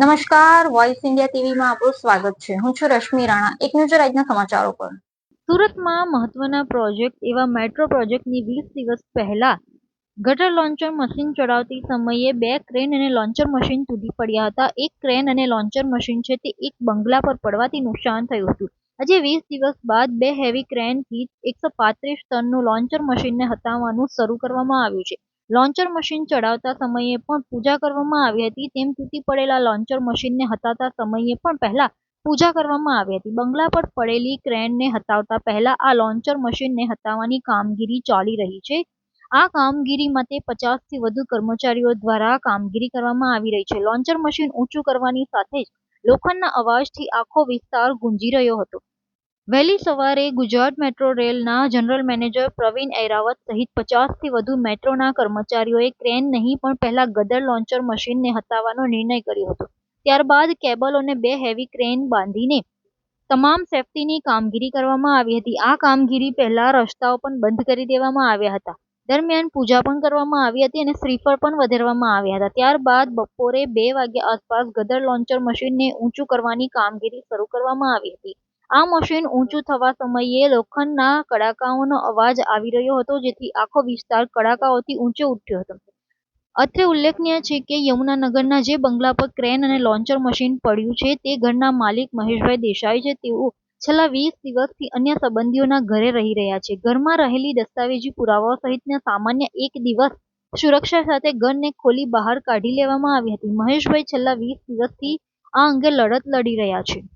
નમસ્કાર voice India ટીવીમાં આપણું સ્વાગત છે. હું છું રશ્મિ રાણા. એક નજર આજના સમાચારો પર. સુરતમાં મહત્વના પ્રોજેક્ટ એવા મેટ્રો પ્રોજેક્ટની વીસ દિવસ પહેલા ગટર લોન્ચર મશીન ચડાવતી સમયે બે ક્રેન અને લોન્ચર મશીન તૂટી પડ્યા હતા. એક ક્રેન અને લોન્ચર મશીન છે તે એક બંગલા પર પડવાથી નુકસાન થયું હતું. આજે વીસ દિવસ બાદ બે હેવી ક્રેનથી એકસો પાંત્રીસ ટનનું લોન્ચર મશીનને હટાવવાનું શરૂ કરવામાં આવ્યું છે. લોન્ચર મશીન ચડાવતા સમયે પણ પૂજા કરવામાં આવી હતી. તેમ તૂટી પડેલા લોન્ચર મશીનને હટાવતા સમયે પણ પહેલા પૂજા કરવામાં આવી હતી. બંગલા પર પડેલી ક્રેનને હટાવતા પહેલા આ લોન્ચર મશીનને હટાવવાની કામગીરી ચાલી રહી છે. આ કામગીરી માટે પચાસથી વધુ કર્મચારીઓ દ્વારા કામગીરી કરવામાં આવી રહી છે. લોન્ચર મશીન ઊંચું કરવાની સાથે જ લોખંડના અવાજથી આખો વિસ્તાર ગુંજી રહ્યો હતો. વહેલી સવારે ગુજરાત મેટ્રો રેલના જનરલ મેનેજર પ્રવીણ ઐરાવત સહિત પચાસથી વધુ મેટ્રોના કર્મચારીઓએ ક્રેન નહીં પણ પહેલા ગદર લોન્ચર મશીનને હટાવવાનો નિર્ણય કર્યો હતો. ત્યારબાદ કેબલોને બે હેવી ક્રેન બાંધીને તમામ સેફ્ટીની કામગીરી કરવામાં આવી હતી. આ કામગીરી પહેલા રસ્તાઓ પણ બંધ કરી દેવામાં આવ્યા હતા. દરમિયાન પૂજા પણ કરવામાં આવી હતી અને શ્રીફળ પણ વધારવામાં આવ્યા હતા. ત્યારબાદ બપોરે બે વાગ્યા આસપાસ ગદર લોન્ચર મશીનને ઊંચું કરવાની કામગીરી શરૂ કરવામાં આવી હતી. આ મશીન ઊંચું થવા સમયે લોખંડના કડાકાઓનો અવાજ આવી રહ્યો હતો, જેથી આખો વિસ્તાર કડાકાઓથી ઊંચો ઉઠ્યો હતો. અત્રે ઉલ્લેખનીય છે કે યમુનાનગરના જે બંગલા પર ક્રેન અને લોન્ચર મશીન પડ્યું છે, તે ઘરના માલિક મહેશભાઈ દેસાઈ છે. તેઓ છેલ્લા વીસ દિવસથી અન્ય સંબંધીઓના ઘરે રહી રહ્યા છે. ઘરમાં રહેલી દસ્તાવેજી પુરાવાઓ સહિતના સામાન્ય એક દિવસ સુરક્ષા સાથે ઘરને ખોલી બહાર કાઢી લેવામાં આવી હતી. મહેશભાઈ છેલ્લા વીસ દિવસથી આ અંગે લડત લડી રહ્યા છે.